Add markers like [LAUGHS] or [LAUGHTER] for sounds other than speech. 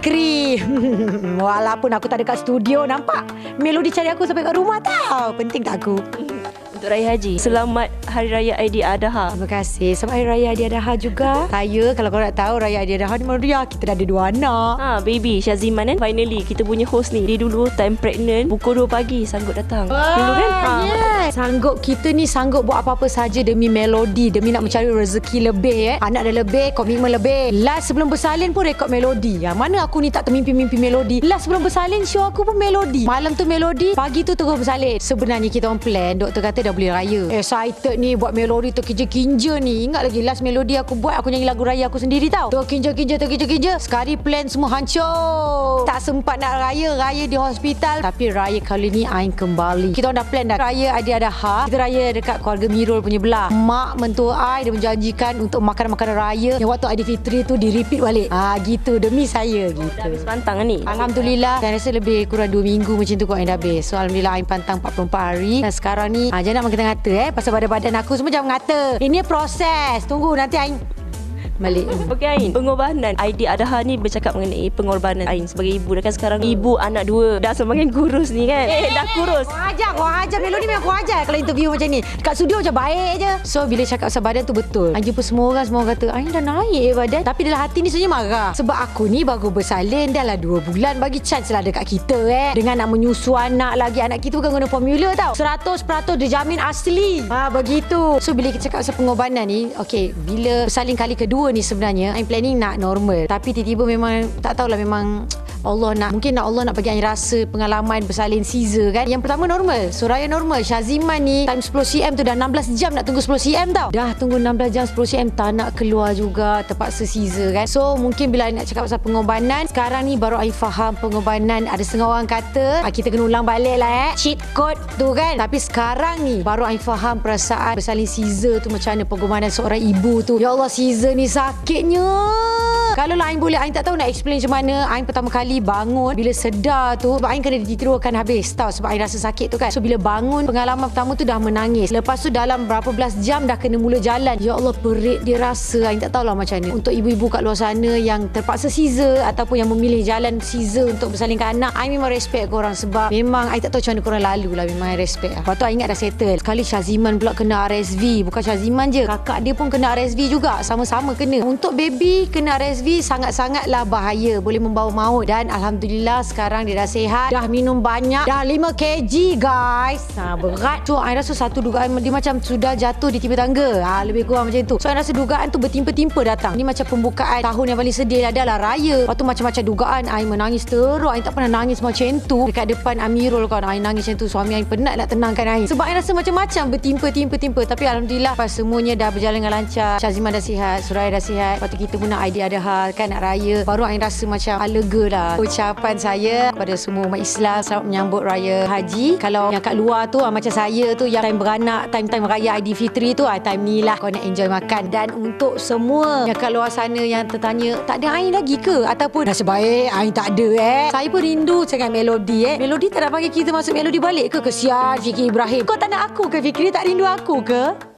Fikri. [LAUGHS] Walaupun aku tak ada kat studio, nampak? Melodi cari aku sampai kat rumah tau. Penting tak aku? Untuk Raya Haji Selamat Hari Raya Aidiladha Terima kasih. Selamat Hari Raya Adiadaha juga. Saya, kalau kau nak tahu, Raya Adiadaha ni Maria. Kita dah ada dua anak. Ha, baby Syaziman kan Finally kita punya host ni Dia dulu time pregnant Pukul 2 pagi Sanggup datang Dulu kan ha. Yes. Sanggup kita ni sanggup buat apa-apa saja demi melodi, demi nak mencari rezeki lebih eh. Anak dah lebih, komitmen lebih. Last sebelum bersalin pun rekod melodi. Yang mana aku ni tak termimpi-mimpi melodi. Last sebelum bersalin show aku pun melodi. Malam tu melodi, pagi tu terus bersalin. Sebenarnya kita orang plan, doktor kata dah boleh raya. Excited ni buat melodi tu kinja-kinja ni. Ingat lagi last melodi aku buat, aku nyanyi lagu raya aku sendiri tau. Tu kinja-kinja, tu kinja-kinja. Sekali plan semua hancur. Tak sempat nak raya, raya di hospital. Tapi raya kali ni Ain kembali. Kita orang dah plan dah. Raya ada ada ha. Kita raya dekat keluarga Mirul punya belah. Mak mentua Ai dia menjanjikan untuk makanan-makanan raya yang waktu Aidilfitri tu di repeat balik. Ah gitu demi saya Dah habis gitu. pantang ni Alhamdulillah Saya rasa lebih kurang 2 minggu macam tu kot yang dah habis So Alhamdulillah Ain pantang 44 hari Dan sekarang ni ah, Jangan nak makin ngata eh Pasal badan-badan aku semua jangan ngata Ini proses. Tunggu nanti Ain Balik Okey Ain. Pengorbanan. Aidiladha ni bercakap mengenai Pengorbanan Ain. Sebagai ibu. Dan kan sekarang Ibu anak dua. Dah semakin kurus ni kan? Eh dah kurus. Kau ajar, kau ajar Melodi memang kau ajar Kalau interview macam ni. Kat studio macam baik je. So bila cakap pasal badan tu betul. Ain jumpa semua orang Semua orang kata Ain dah naik eh badan. Tapi dalam hati ni sebenarnya marah. Sebab aku ni baru bersalin. Dah lah 2 bulan. Bagi chance lah dekat kita eh. Dengan nak menyusu anak lagi. Anak kita bukan guna formula tau. 100% dia jamin asli. Ha, Begitu. So bila kita cakap pasal pengorbanan ni Okay Bila bersalin kali kedua ni sebenarnya? Ain planning nak normal. Tapi tiba-tiba memang Tak tahulah memang Allah nak Mungkin nak Allah nak bagi Ain rasa Pengalaman bersalin Caesar kan? Yang pertama normal So raya normal Syaziman ni Time 10cm tu dah 16 jam Nak tunggu 10cm tau. Dah tunggu 16 jam 10cm Tak nak keluar juga Terpaksa Caesar kan? So mungkin bila nak cakap pasal pengorbanan Sekarang ni baru Ain faham Pengorbanan. Ada setengah orang kata ah, Kita kena ulang balik lah eh Cheat code tu kan? Tapi sekarang ni Baru Ain faham perasaan Bersalin Caesar tu Macam mana pengorbanan seorang ibu tu. Ya Allah Caesar ni sakitnya. Kalau lah Ain boleh Ain tak tahu nak explain macam mana. Ain pertama kali bangun Bila sedar tu Sebab Ain kena ditirukan habis Tahu sebab Ain rasa sakit tu kan. So bila bangun Pengalaman pertama tu dah menangis. Lepas tu dalam berapa belas jam Dah kena mula jalan. Ya Allah perit dia rasa. Ain tak tahulah macam mana. Untuk ibu-ibu kat luar sana Yang terpaksa Caesar Ataupun yang memilih jalan Caesar Untuk bersalingkan anak Ain memang respect korang Sebab memang Ain tak tahu macam mana korang lalu lah. Memang Ain respect lah. Lepas tu Ain ingat dah settle. Sekali Syaziman pula kena RSV Bukan Syaziman je. Kakak dia pun kena RSV juga. Sama-sama kena. Untuk baby kena RSV Sangat-sangatlah bahaya. Boleh membawa maut. Dan Alhamdulillah sekarang dia dah sihat. Dah minum banyak. Dah 5 kg guys. Ha, Berat So Ain rasa satu dugaan Dia macam sudah jatuh di timpa tangga. Ha, Lebih kurang macam tu. So Ain rasa dugaan tu bertimpa-timpa datang. Ni macam pembukaan tahun yang paling sedih adalah raya. Lepas tu macam-macam dugaan. Ain menangis teruk. Ain tak pernah nangis macam tu. Dekat depan Amirul kan Ain nangis macam tu. Suami Ain penat nak tenangkan Ain Sebab Ain rasa macam-macam Bertimpa-timpa-timpa. Tapi Alhamdulillah Pas semuanya dah berjalan dengan lancar Syaziman dah sihat Suraya dah sihat. Lepas tu kita pun nak idea ada hal Kan nak raya. Baru Ain rasa macam lega lah Ucapan saya Kepada semua umat Islam Selamat menyambut raya haji. Kalau yang kat luar tu ah, Macam saya tu Yang time beranak Time-time raya Aidilfitri tu ah, Time ni lah Kau nak enjoy makan. Dan untuk semua Yang kat luar sana Yang tertanya Tak ada Ain lagi ke? Ataupun Dah sebaik Ain tak ada eh. Saya pun rindu Sangat melodi eh. Melodi tak nak panggil kita Masuk melodi balik ke? Kesian Fikri Ibrahim. Kau tak nak aku ke Fikri? Tak rindu aku ke